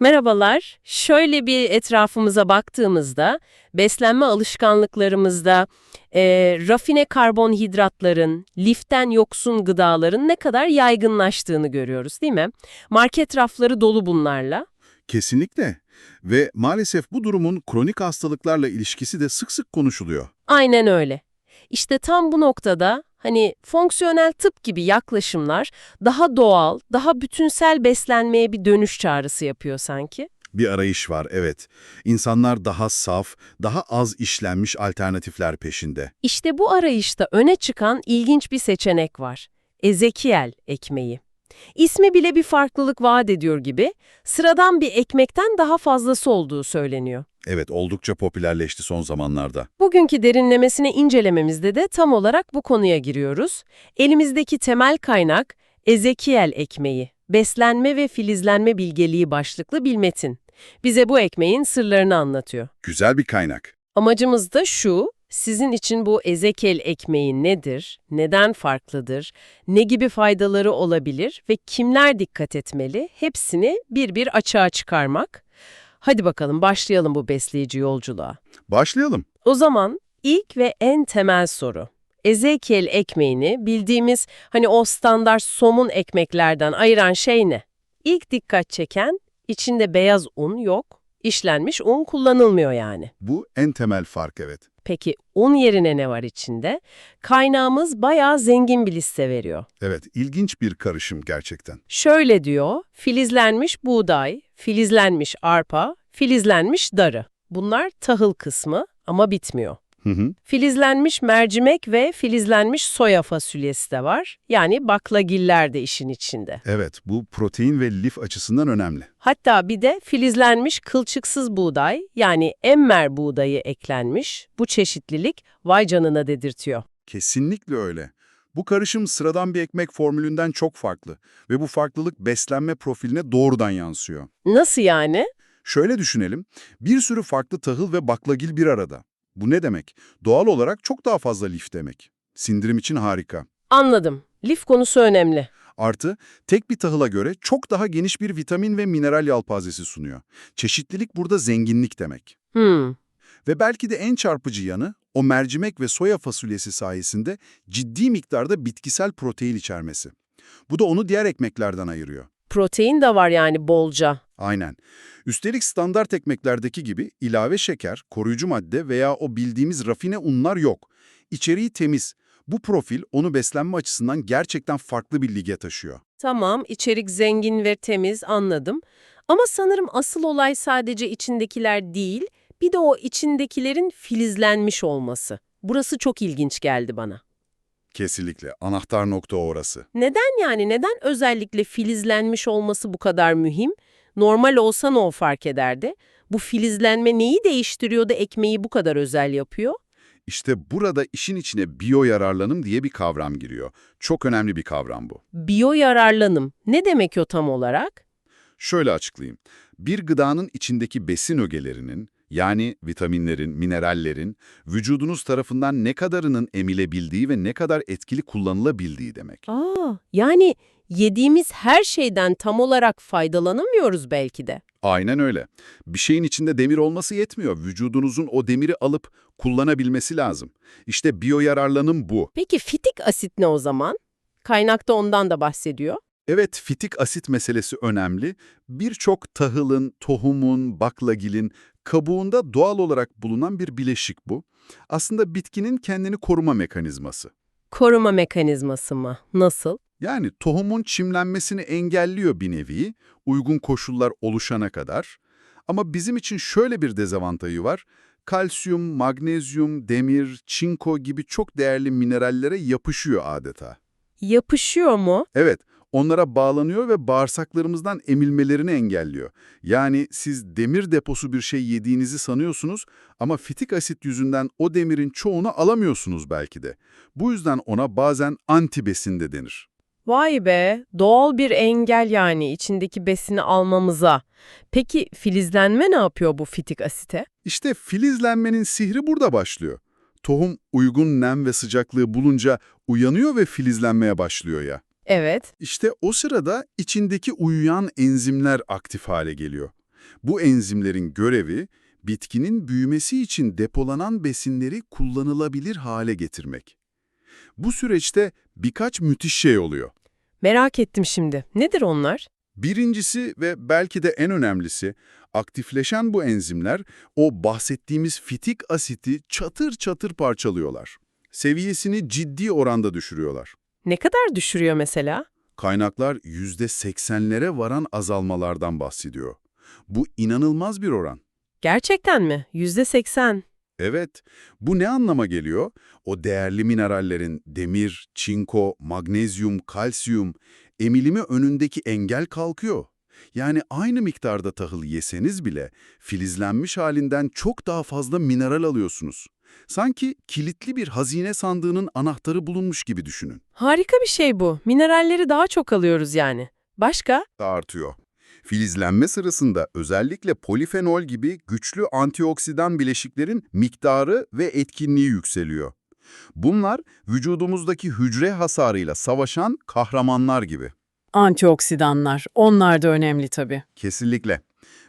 Merhabalar. Şöyle bir etrafımıza baktığımızda, beslenme alışkanlıklarımızda e, rafine karbonhidratların, liften yoksun gıdaların ne kadar yaygınlaştığını görüyoruz değil mi? Market rafları dolu bunlarla. Kesinlikle. Ve maalesef bu durumun kronik hastalıklarla ilişkisi de sık sık konuşuluyor. Aynen öyle. İşte tam bu noktada hani fonksiyonel tıp gibi yaklaşımlar daha doğal, daha bütünsel beslenmeye bir dönüş çağrısı yapıyor sanki. Bir arayış var, evet. İnsanlar daha saf, daha az işlenmiş alternatifler peşinde. İşte bu arayışta öne çıkan ilginç bir seçenek var. Ezekiel ekmeği. İsmi bile bir farklılık vaat ediyor gibi, sıradan bir ekmekten daha fazlası olduğu söyleniyor. Evet, oldukça popülerleşti son zamanlarda. Bugünkü derinlemesine incelememizde de tam olarak bu konuya giriyoruz. Elimizdeki temel kaynak Ezekiel ekmeği, beslenme ve filizlenme bilgeliği başlıklı bir metin. Bize bu ekmeğin sırlarını anlatıyor. Güzel bir kaynak. Amacımız da şu, sizin için bu Ezekiel ekmeği nedir, neden farklıdır, ne gibi faydaları olabilir ve kimler dikkat etmeli hepsini bir bir açığa çıkarmak. Hadi bakalım başlayalım bu besleyici yolculuğa. Başlayalım. O zaman ilk ve en temel soru. Ezekiel ekmeğini bildiğimiz hani o standart somun ekmeklerden ayıran şey ne? İlk dikkat çeken içinde beyaz un yok, işlenmiş un kullanılmıyor yani. Bu en temel fark evet. Peki un yerine ne var içinde? Kaynağımız bayağı zengin bir liste veriyor. Evet, ilginç bir karışım gerçekten. Şöyle diyor, filizlenmiş buğday, filizlenmiş arpa, filizlenmiş darı. Bunlar tahıl kısmı ama bitmiyor. Hı hı. Filizlenmiş mercimek ve filizlenmiş soya fasulyesi de var. Yani baklagiller de işin içinde. Evet, bu protein ve lif açısından önemli. Hatta bir de filizlenmiş kılçıksız buğday yani emmer buğdayı eklenmiş. Bu çeşitlilik vay canına dedirtiyor. Kesinlikle öyle. Bu karışım sıradan bir ekmek formülünden çok farklı ve bu farklılık beslenme profiline doğrudan yansıyor. Nasıl yani? Şöyle düşünelim, bir sürü farklı tahıl ve baklagil bir arada. Bu ne demek? Doğal olarak çok daha fazla lif demek. Sindirim için harika. Anladım. Lif konusu önemli. Artı, tek bir tahıla göre çok daha geniş bir vitamin ve mineral yelpazesi sunuyor. Çeşitlilik burada zenginlik demek. Hmm. Ve belki de en çarpıcı yanı, o mercimek ve soya fasulyesi sayesinde ciddi miktarda bitkisel protein içermesi. Bu da onu diğer ekmeklerden ayırıyor. Protein de var yani bolca. Aynen. Üstelik standart ekmeklerdeki gibi ilave şeker, koruyucu madde veya o bildiğimiz rafine unlar yok. İçeriği temiz. Bu profil onu beslenme açısından gerçekten farklı bir lige taşıyor. Tamam, içerik zengin ve temiz anladım. Ama sanırım asıl olay sadece içindekiler değil, bir de o içindekilerin filizlenmiş olması. Burası çok ilginç geldi bana. Kesinlikle. Anahtar nokta orası. Neden yani? Neden özellikle filizlenmiş olması bu kadar mühim? Normal olsa ne o fark ederdi? Bu filizlenme neyi değiştiriyor da ekmeği bu kadar özel yapıyor? İşte burada işin içine biyo yararlanım diye bir kavram giriyor. Çok önemli bir kavram bu. Biyo yararlanım. Ne demek o tam olarak? Şöyle açıklayayım. Bir gıdanın içindeki besin ögelerinin, yani vitaminlerin, minerallerin, vücudunuz tarafından ne kadarının emilebildiği ve ne kadar etkili kullanılabildiği demek. Aa, yani yediğimiz her şeyden tam olarak faydalanamıyoruz belki de. Aynen öyle. Bir şeyin içinde demir olması yetmiyor. Vücudunuzun o demiri alıp kullanabilmesi lazım. İşte biyoyararlanım bu. Peki fitik asit ne o zaman? Kaynakta ondan da bahsediyor. Evet, fitik asit meselesi önemli. Birçok tahılın, tohumun, baklagilin kabuğunda doğal olarak bulunan bir bileşik bu. Aslında bitkinin kendini koruma mekanizması. Koruma mekanizması mı? Nasıl? Yani tohumun çimlenmesini engelliyor bir nevi, uygun koşullar oluşana kadar. Ama bizim için şöyle bir dezavantajı var. Kalsiyum, magnezyum, demir, çinko gibi çok değerli minerallere yapışıyor adeta. Yapışıyor mu? Evet, onlara bağlanıyor ve bağırsaklarımızdan emilmelerini engelliyor. Yani siz demir deposu bir şey yediğinizi sanıyorsunuz ama fitik asit yüzünden o demirin çoğunu alamıyorsunuz belki de. Bu yüzden ona bazen antibesin de denir. Vay be, doğal bir engel yani içindeki besini almamıza. Peki filizlenme ne yapıyor bu fitik asite? İşte filizlenmenin sihri burada başlıyor. Tohum uygun nem ve sıcaklığı bulunca uyanıyor ve filizlenmeye başlıyor ya. Evet. İşte o sırada içindeki uyuyan enzimler aktif hale geliyor. Bu enzimlerin görevi, bitkinin büyümesi için depolanan besinleri kullanılabilir hale getirmek. Bu süreçte birkaç müthiş şey oluyor. Merak ettim şimdi. Nedir onlar? Birincisi ve belki de en önemlisi, aktifleşen bu enzimler o bahsettiğimiz fitik asiti çatır çatır parçalıyorlar. Seviyesini ciddi oranda düşürüyorlar. Ne kadar düşürüyor mesela? Kaynaklar %80'lere varan azalmalardan bahsediyor. Bu inanılmaz bir oran. Gerçekten mi? Yüzde seksen. Evet, bu ne anlama geliyor? O değerli minerallerin demir, çinko, magnezyum, kalsiyum emilimi önündeki engel kalkıyor. Yani aynı miktarda tahıl yeseniz bile filizlenmiş halinden çok daha fazla mineral alıyorsunuz. Sanki kilitli bir hazine sandığının anahtarı bulunmuş gibi düşünün. Harika bir şey bu. Mineralleri daha çok alıyoruz yani. Başka? Artıyor. Filizlenme sırasında özellikle polifenol gibi güçlü antioksidan bileşiklerin miktarı ve etkinliği yükseliyor. Bunlar vücudumuzdaki hücre hasarıyla savaşan kahramanlar gibi. Antioksidanlar, onlar da önemli tabii. Kesinlikle.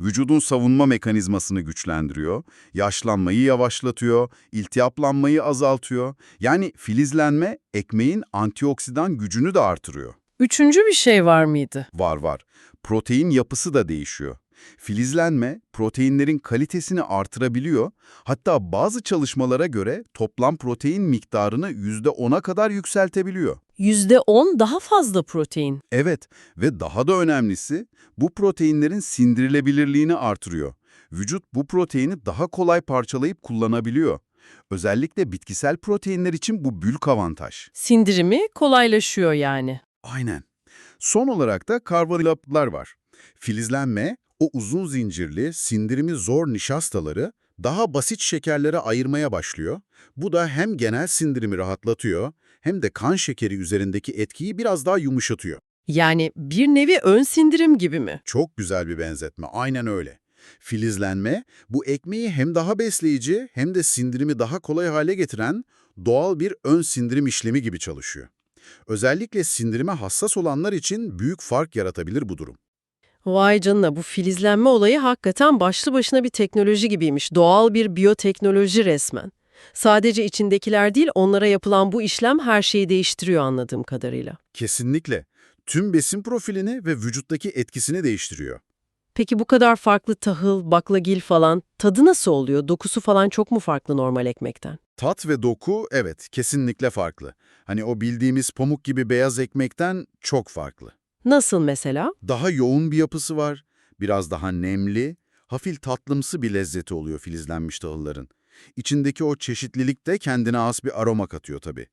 Vücudun savunma mekanizmasını güçlendiriyor, yaşlanmayı yavaşlatıyor, iltihaplanmayı azaltıyor. Yani filizlenme ekmeğin antioksidan gücünü de artırıyor. Üçüncü bir şey var mıydı? Var var. Protein yapısı da değişiyor. Filizlenme, proteinlerin kalitesini artırabiliyor. Hatta bazı çalışmalara göre toplam protein miktarını %10'a kadar yükseltebiliyor. Yüzde on daha fazla protein. Evet ve daha da önemlisi bu proteinlerin sindirilebilirliğini artırıyor. Vücut bu proteini daha kolay parçalayıp kullanabiliyor. Özellikle bitkisel proteinler için bu büyük avantaj. Sindirimi kolaylaşıyor yani. Aynen. Son olarak da karbonhidratlar var. Filizlenme, o uzun zincirli, sindirimi zor nişastaları daha basit şekerlere ayırmaya başlıyor. Bu da hem genel sindirimi rahatlatıyor hem de kan şekeri üzerindeki etkiyi biraz daha yumuşatıyor. Yani bir nevi ön sindirim gibi mi? Çok güzel bir benzetme, aynen öyle. Filizlenme, bu ekmeği hem daha besleyici hem de sindirimi daha kolay hale getiren doğal bir ön sindirim işlemi gibi çalışıyor. Özellikle sindirime hassas olanlar için büyük fark yaratabilir bu durum. Vay canına bu filizlenme olayı hakikaten başlı başına bir teknoloji gibiymiş. Doğal bir biyoteknoloji resmen. Sadece içindekiler değil onlara yapılan bu işlem her şeyi değiştiriyor anladığım kadarıyla. Kesinlikle. Tüm besin profilini ve vücuttaki etkisini değiştiriyor. Peki bu kadar farklı tahıl, baklagil falan tadı nasıl oluyor? Dokusu falan çok mu farklı normal ekmekten? Tat ve doku evet kesinlikle farklı. Hani o bildiğimiz pamuk gibi beyaz ekmekten çok farklı. Nasıl mesela? Daha yoğun bir yapısı var, biraz daha nemli, hafif tatlımsı bir lezzeti oluyor filizlenmiş tahılların. İçindeki o çeşitlilik de kendine has bir aroma katıyor tabii.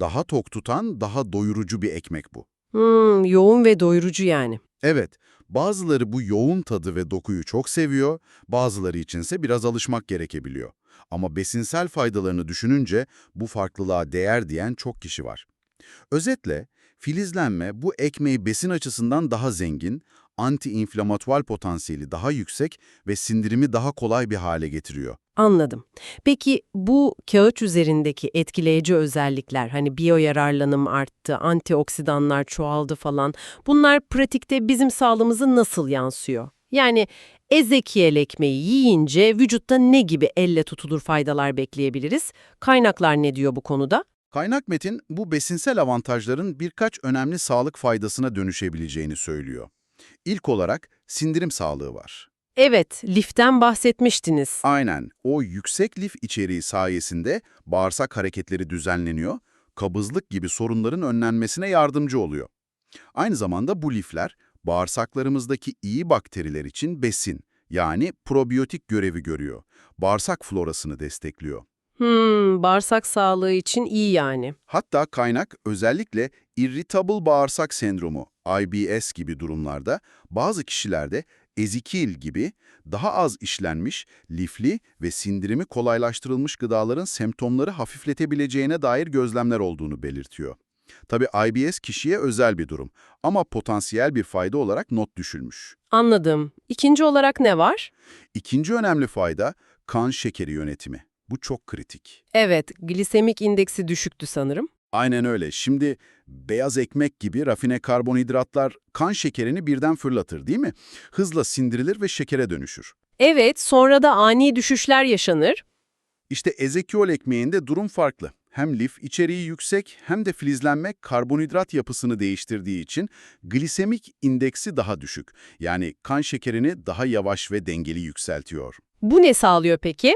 Daha tok tutan, daha doyurucu bir ekmek bu. Hmm, yoğun ve doyurucu yani. Evet, bazıları bu yoğun tadı ve dokuyu çok seviyor, bazıları içinse biraz alışmak gerekebiliyor. Ama besinsel faydalarını düşününce bu farklılığa değer diyen çok kişi var. Özetle, filizlenme bu ekmeği besin açısından daha zengin, anti-inflamatuar potansiyeli daha yüksek ve sindirimi daha kolay bir hale getiriyor. Anladım. Peki bu kağıt üzerindeki etkileyici özellikler hani biyoyararlanım arttı, antioksidanlar çoğaldı falan bunlar pratikte bizim sağlığımıza nasıl yansıyor? Yani Ezekiel ekmeği yiyince vücutta ne gibi elle tutulur faydalar bekleyebiliriz? Kaynaklar ne diyor bu konuda? Kaynak metin bu besinsel avantajların birkaç önemli sağlık faydasına dönüşebileceğini söylüyor. İlk olarak sindirim sağlığı var. Evet, liften bahsetmiştiniz. Aynen, o yüksek lif içeriği sayesinde bağırsak hareketleri düzenleniyor, kabızlık gibi sorunların önlenmesine yardımcı oluyor. Aynı zamanda bu lifler bağırsaklarımızdaki iyi bakteriler için besin, yani probiyotik görevi görüyor. Bağırsak florasını destekliyor. Hmm, bağırsak sağlığı için iyi yani. Hatta kaynak özellikle irritable bağırsak sendromu, IBS gibi durumlarda bazı kişilerde ezikil gibi daha az işlenmiş, lifli ve sindirimi kolaylaştırılmış gıdaların semptomları hafifletebileceğine dair gözlemler olduğunu belirtiyor. Tabi IBS kişiye özel bir durum ama potansiyel bir fayda olarak not düşülmüş. Anladım. İkinci olarak ne var? İkinci önemli fayda kan şekeri yönetimi. Bu çok kritik. Evet, glisemik indeksi düşüktü sanırım. Aynen öyle. Şimdi beyaz ekmek gibi rafine karbonhidratlar kan şekerini birden fırlatır değil mi? Hızla sindirilir ve şekere dönüşür. Evet, sonra da ani düşüşler yaşanır. İşte ezekiol ekmeğinde durum farklı. Hem lif içeriği yüksek hem de filizlenme karbonhidrat yapısını değiştirdiği için glisemik indeksi daha düşük. Yani kan şekerini daha yavaş ve dengeli yükseltiyor. Bu ne sağlıyor peki?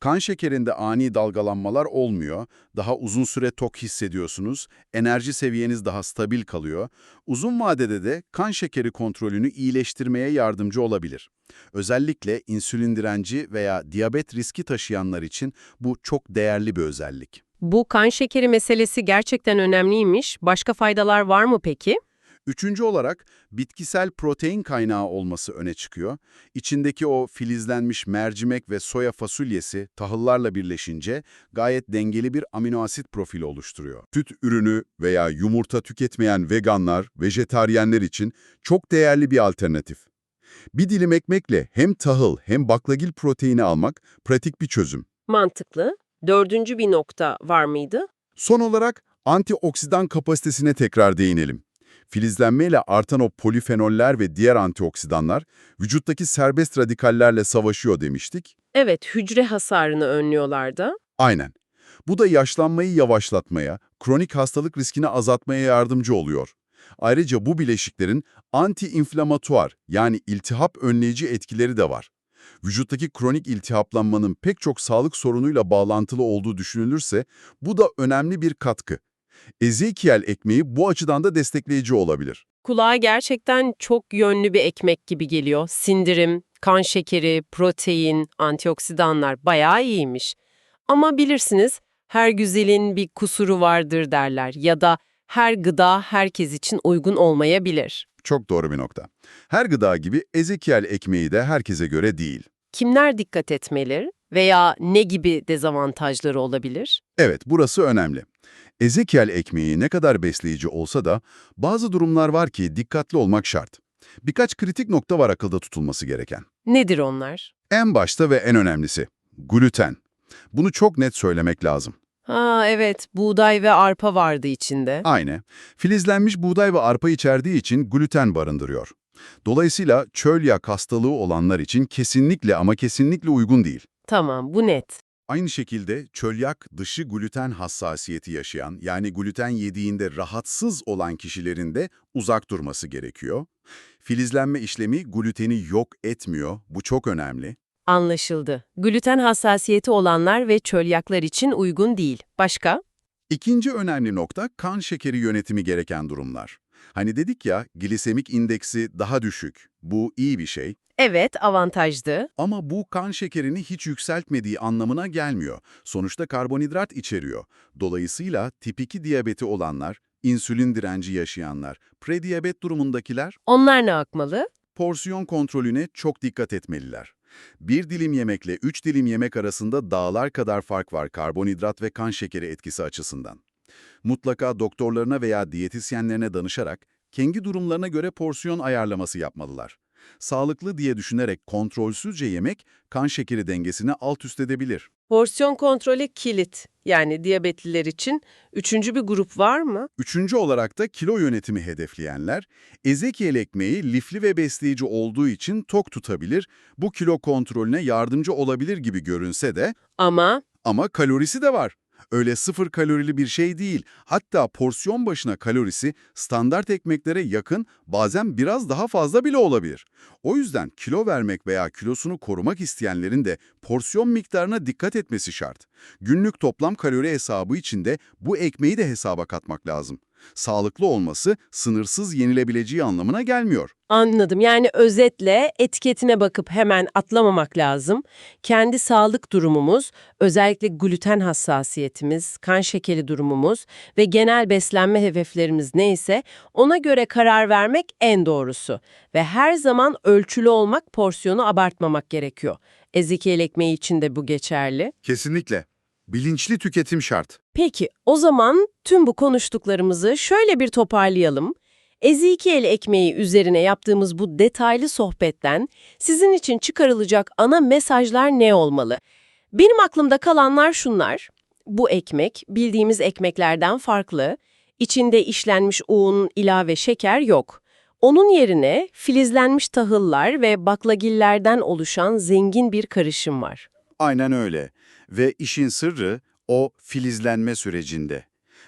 Kan şekerinde ani dalgalanmalar olmuyor, daha uzun süre tok hissediyorsunuz, enerji seviyeniz daha stabil kalıyor. Uzun vadede de kan şekeri kontrolünü iyileştirmeye yardımcı olabilir. Özellikle insülin direnci veya diyabet riski taşıyanlar için bu çok değerli bir özellik. Bu kan şekeri meselesi gerçekten önemliymiş. Başka faydalar var mı peki? Üçüncü olarak bitkisel protein kaynağı olması öne çıkıyor. İçindeki o filizlenmiş mercimek ve soya fasulyesi tahıllarla birleşince gayet dengeli bir aminoasit profili oluşturuyor. Süt ürünü veya yumurta tüketmeyen veganlar, vejetaryenler için çok değerli bir alternatif. Bir dilim ekmekle hem tahıl hem baklagil proteini almak pratik bir çözüm. Mantıklı. Dördüncü bir nokta var mıydı? Son olarak antioksidan kapasitesine tekrar değinelim. Filizlenmeyle artan o polifenoller ve diğer antioksidanlar vücuttaki serbest radikallerle savaşıyor demiştik. Evet, hücre hasarını önlüyorlar da. Aynen. Bu da yaşlanmayı yavaşlatmaya, kronik hastalık riskini azaltmaya yardımcı oluyor. Ayrıca bu bileşiklerin anti-inflamatuar yani iltihap önleyici etkileri de var. Vücuttaki kronik iltihaplanmanın pek çok sağlık sorunuyla bağlantılı olduğu düşünülürse bu da önemli bir katkı. Ezekiel ekmeği bu açıdan da destekleyici olabilir. Kulağa gerçekten çok yönlü bir ekmek gibi geliyor. Sindirim, kan şekeri, protein, antioksidanlar bayağı iyiymiş. Ama bilirsiniz her güzelin bir kusuru vardır derler ya da her gıda herkes için uygun olmayabilir. Çok doğru bir nokta. Her gıda gibi Ezekiel ekmeği de herkese göre değil. Kimler dikkat etmeli veya ne gibi dezavantajları olabilir? Evet, burası önemli. Ezekiel ekmeği ne kadar besleyici olsa da bazı durumlar var ki dikkatli olmak şart. Birkaç kritik nokta var akılda tutulması gereken. Nedir onlar? En başta ve en önemlisi, gluten. Bunu çok net söylemek lazım. Ha evet, buğday ve arpa vardı içinde. Aynı. Filizlenmiş buğday ve arpa içerdiği için gluten barındırıyor. Dolayısıyla çölyak hastalığı olanlar için kesinlikle ama kesinlikle uygun değil. Tamam, bu net. Aynı şekilde çölyak dışı gluten hassasiyeti yaşayan yani gluten yediğinde rahatsız olan kişilerin de uzak durması gerekiyor. Filizlenme işlemi gluteni yok etmiyor, bu çok önemli. Anlaşıldı. Gluten hassasiyeti olanlar ve çölyaklar için uygun değil. Başka? İkinci önemli nokta kan şekeri yönetimi gereken durumlar. Hani dedik ya glisemik indeksi daha düşük. Bu iyi bir şey. Evet, avantajlı. Ama bu kan şekerini hiç yükseltmediği anlamına gelmiyor. Sonuçta karbonhidrat içeriyor. Dolayısıyla tip 2 diyabeti olanlar, insülin direnci yaşayanlar, prediyabet durumundakiler Onlar ne akmalı? porsiyon kontrolüne çok dikkat etmeliler. Bir dilim yemekle üç dilim yemek arasında dağlar kadar fark var karbonhidrat ve kan şekeri etkisi açısından. Mutlaka doktorlarına veya diyetisyenlerine danışarak kendi durumlarına göre porsiyon ayarlaması yapmalılar. Sağlıklı diye düşünerek kontrolsüzce yemek kan şekeri dengesini alt üst edebilir. Porsiyon kontrolü kilit. Yani diyabetliler için üçüncü bir grup var mı? Üçüncü olarak da kilo yönetimi hedefleyenler, Ezekiel ekmeği lifli ve besleyici olduğu için tok tutabilir, bu kilo kontrolüne yardımcı olabilir gibi görünse de Ama ama kalorisi de var. Öyle sıfır kalorili bir şey değil. Hatta porsiyon başına kalorisi standart ekmeklere yakın, bazen biraz daha fazla bile olabilir. O yüzden kilo vermek veya kilosunu korumak isteyenlerin de porsiyon miktarına dikkat etmesi şart. Günlük toplam kalori hesabı için de bu ekmeği de hesaba katmak lazım. Sağlıklı olması sınırsız yenilebileceği anlamına gelmiyor. anladım. Yani özetle etiketine bakıp hemen atlamamak lazım. Kendi sağlık durumumuz, özellikle gluten hassasiyetimiz, kan şekeri durumumuz ve genel beslenme hedeflerimiz neyse ona göre karar vermek en doğrusu. Ve her zaman ölçülü olmak, porsiyonu abartmamak gerekiyor. Ezekiel ekmeği için de bu geçerli. Kesinlikle. Bilinçli tüketim şart. Peki, o zaman tüm bu konuştuklarımızı şöyle bir toparlayalım. Ezekiel ekmeği üzerine yaptığımız bu detaylı sohbetten sizin için çıkarılacak ana mesajlar ne olmalı? Benim aklımda kalanlar şunlar. Bu ekmek bildiğimiz ekmeklerden farklı. İçinde işlenmiş un, ilave şeker yok. Onun yerine filizlenmiş tahıllar ve baklagillerden oluşan zengin bir karışım var. Aynen öyle. Ve işin sırrı o filizlenme sürecinde.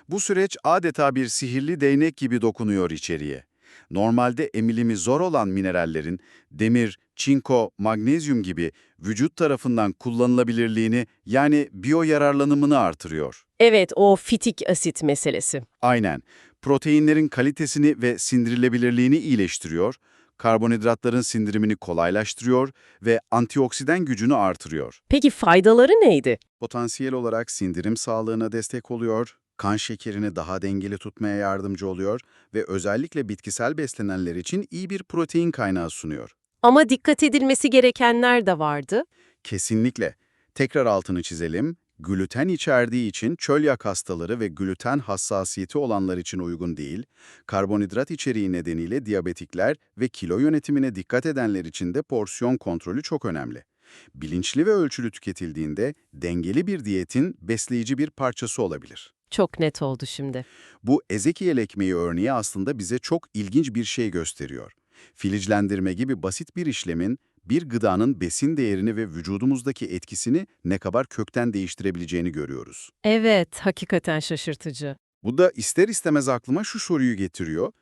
Bu süreç adeta bir sihirli değnek gibi dokunuyor içeriye. Normalde emilimi zor olan minerallerin demir, çinko, magnezyum gibi vücut tarafından kullanılabilirliğini yani biyoyararlanımını artırıyor. Evet, o fitik asit meselesi. Aynen. Proteinlerin kalitesini ve sindirilebilirliğini iyileştiriyor, karbonhidratların sindirimini kolaylaştırıyor ve antioksidan gücünü artırıyor. Peki faydaları neydi? Potansiyel olarak sindirim sağlığına destek oluyor, kan şekerini daha dengeli tutmaya yardımcı oluyor ve özellikle bitkisel beslenenler için iyi bir protein kaynağı sunuyor. Ama dikkat edilmesi gerekenler de vardı. Kesinlikle. Tekrar altını çizelim. Gluten içerdiği için çölyak hastaları ve gluten hassasiyeti olanlar için uygun değil, karbonhidrat içeriği nedeniyle diyabetikler ve kilo yönetimine dikkat edenler için de porsiyon kontrolü çok önemli. Bilinçli ve ölçülü tüketildiğinde dengeli bir diyetin besleyici bir parçası olabilir. Çok net oldu şimdi. Bu Ezekiel ekmeği örneği aslında bize çok ilginç bir şey gösteriyor. Filiclendirme gibi basit bir işlemin bir gıdanın besin değerini ve vücudumuzdaki etkisini ne kadar kökten değiştirebileceğini görüyoruz. Evet, hakikaten şaşırtıcı. Bu da ister istemez aklıma şu soruyu getiriyor.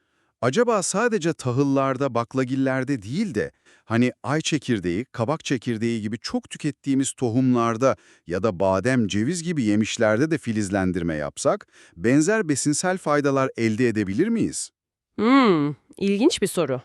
Acaba sadece tahıllarda, baklagillerde değil de hani ay çekirdeği, kabak çekirdeği gibi çok tükettiğimiz tohumlarda ya da badem, ceviz gibi yemişlerde de filizlendirme yapsak benzer besinsel faydalar elde edebilir miyiz? Hmm, ilginç bir soru.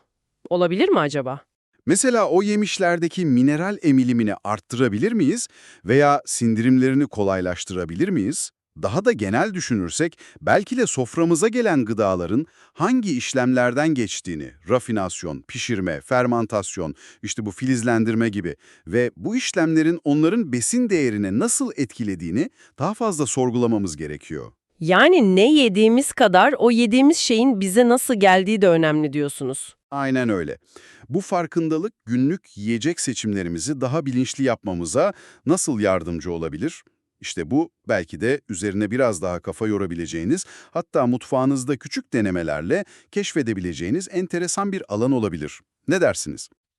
Olabilir mi acaba? Mesela o yemişlerdeki mineral emilimini arttırabilir miyiz veya sindirimlerini kolaylaştırabilir miyiz? Daha da genel düşünürsek belki de soframıza gelen gıdaların hangi işlemlerden geçtiğini, rafinasyon, pişirme, fermantasyon, işte bu filizlendirme gibi ve bu işlemlerin onların besin değerine nasıl etkilediğini daha fazla sorgulamamız gerekiyor. Yani ne yediğimiz kadar o yediğimiz şeyin bize nasıl geldiği de önemli diyorsunuz. Aynen öyle. Bu farkındalık günlük yiyecek seçimlerimizi daha bilinçli yapmamıza nasıl yardımcı olabilir? İşte bu belki de üzerine biraz daha kafa yorabileceğiniz, hatta mutfağınızda küçük denemelerle keşfedebileceğiniz enteresan bir alan olabilir. Ne dersiniz?